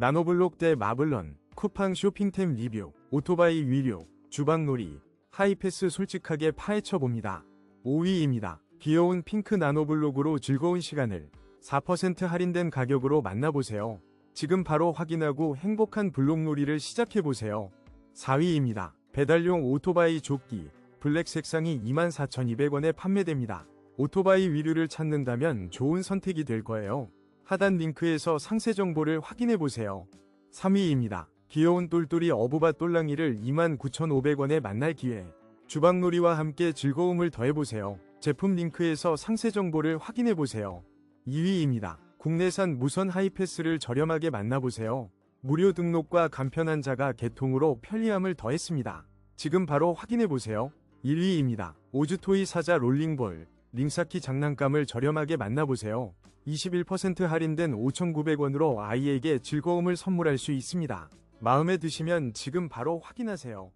나노블록 대 마블런, 쿠팡 쇼핑템 리뷰, 오토바이 위료, 주방놀이, 하이패스 솔직하게 파헤쳐봅니다. 5위입니다. 귀여운 핑크 나노블록으로 즐거운 시간을 4% 할인된 가격으로 만나보세요. 지금 바로 확인하고 행복한 블록놀이를 시작해보세요. 4위입니다. 배달용 오토바이 조끼, 블랙 색상이 24,200원에 판매됩니다. 오토바이 위류를 찾는다면 좋은 선택이 될 거예요. 하단 링크에서 상세 정보를 확인해보세요. 3위입니다. 귀여운 똘똘이 어부바 똘랑이를 29,500원에 만날 기회. 주방놀이와 함께 즐거움을 더해보세요. 제품 링크에서 상세 정보를 확인해보세요. 2위입니다. 국내산 무선 하이패스를 저렴하게 만나보세요. 무료 등록과 간편한 자가 개통으로 편리함을 더했습니다. 지금 바로 확인해보세요. 1위입니다. 오즈토이 사자 롤링볼, 링사키 장난감을 저렴하게 만나보세요. 21% 할인된 5,900원으로 아이에게 즐거움을 선물할 수 있습니다. 마음에 드시면 지금 바로 확인하세요.